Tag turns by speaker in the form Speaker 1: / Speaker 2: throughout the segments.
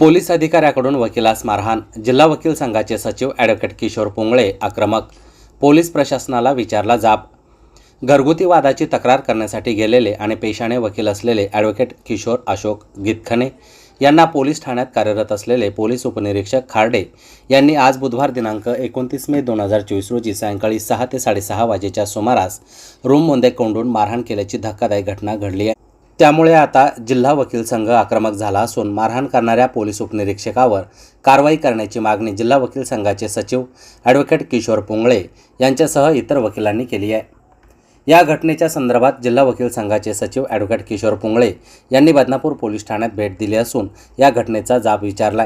Speaker 1: Police अधिकाऱ्याकडून वकिलास मारहाण जिल्हा वकील संघाचे सचिव ॲडव्होकेट किशोर पुंगळे आक्रमक. पोलीस प्रशासनाला विचारला जाब. घरगुती वादाची तक्रार करण्यासाठी गेलेले आणि पेशाने वकील असलेले ॲडव्होकेट किशोर अशोक गितखने यांना पोलीस ठाण्यात कार्यरत असलेले पोलीस उपनिरीक्षक खार्डे यांनी आज बुधवार दिनांक एकोणतीस मे दोन हजार चोवीस रोजी सायंकाळी सहा ते साडेसहा वाजेच्या सुमारास रूममध्ये कोंडून मारहाण केल्याची धक्कादायक घटना घडली आहे. त्यामुळे आता जिल्हा वकील संघ आक्रमक झाला असून मारहाण करणाऱ्या पोलीस उपनिरीक्षकावर कारवाई करण्याची मागणी जिल्हा वकील संघाचे सचिव ॲडव्होकेट किशोर पुंगळे यांच्यासह इतर वकिलांनी केली आहे. या घटनेच्या संदर्भात जिल्हा वकील संघाचे सचिव ॲडव्होकेट किशोर पुंगळे यांनी बदनापूर पोलीस ठाण्यात भेट दिली असून या घटनेचा जाब विचारला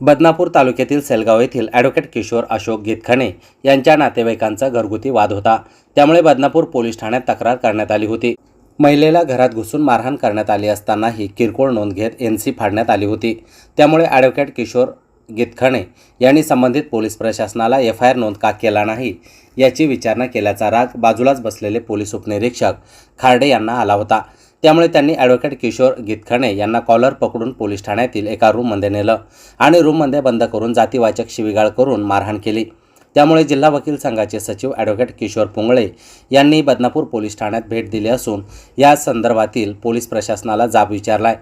Speaker 1: बदनापूर तालुक्यातील सेलगाव येथील ॲडव्होकेट किशोर अशोक गीतखणे यांच्या नातेवाईकांचा घरगुती वाद होता. त्यामुळे बदनापूर पोलीस ठाण्यात तक्रार करण्यात आली होती. महिलेला घरात घुसून मारहाण करण्यात आली असतानाही किरकोळ नोंद घेत एन सी फाडण्यात आली होती. त्यामुळे ॲडव्होकेट किशोर गितखणे यांनी संबंधित पोलीस प्रशासनाला एफ आय आर नोंद का केला नाही याची विचारणा केल्याचा राग बाजूलाच बसलेले पोलीस उपनिरीक्षक खार्डे यांना आला होता. त्यामुळे त्यांनी ॲडव्होकेट किशोर गितखणे यांना कॉलर पकडून पोलीस ठाण्यातील एका रूममध्ये नेलं आणि रूममध्ये बंद करून जातीवाचक शिवीगाळ करून मारहाण केली. त्यामुळे जिल्हा वकील संघाचे सचिव ॲडव्होकेट किशोर पुंगळे यांनी बदनापूर पोलीस ठाण्यात भेट दिली असून या संदर्भातील पोलीस प्रशासनाला जाब विचारलाय.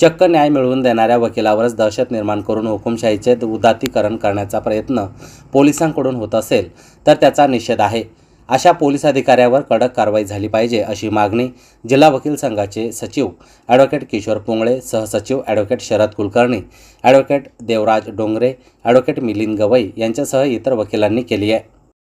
Speaker 1: चक्क न्याय मिळवून देणाऱ्या वकिलावरच दहशत निर्माण करून हुकुमशाहीचे उदातीकरण करण्याचा प्रयत्न पोलिसांकडून होत असेल तर त्याचा निषेध आहे. अशा पोलीस अधिकाऱ्यावर कडक कारवाई झाली पाहिजे अशी मागणी जिल्हा वकील संघाचे सचिव ॲडव्होकेट किशोर पुंगळे सहसचिव advocate Sharad Kulkarni advocate Devraj Dongre advocate Milind Gawai यांच्यासह इतर वकिलांनी केली आहे.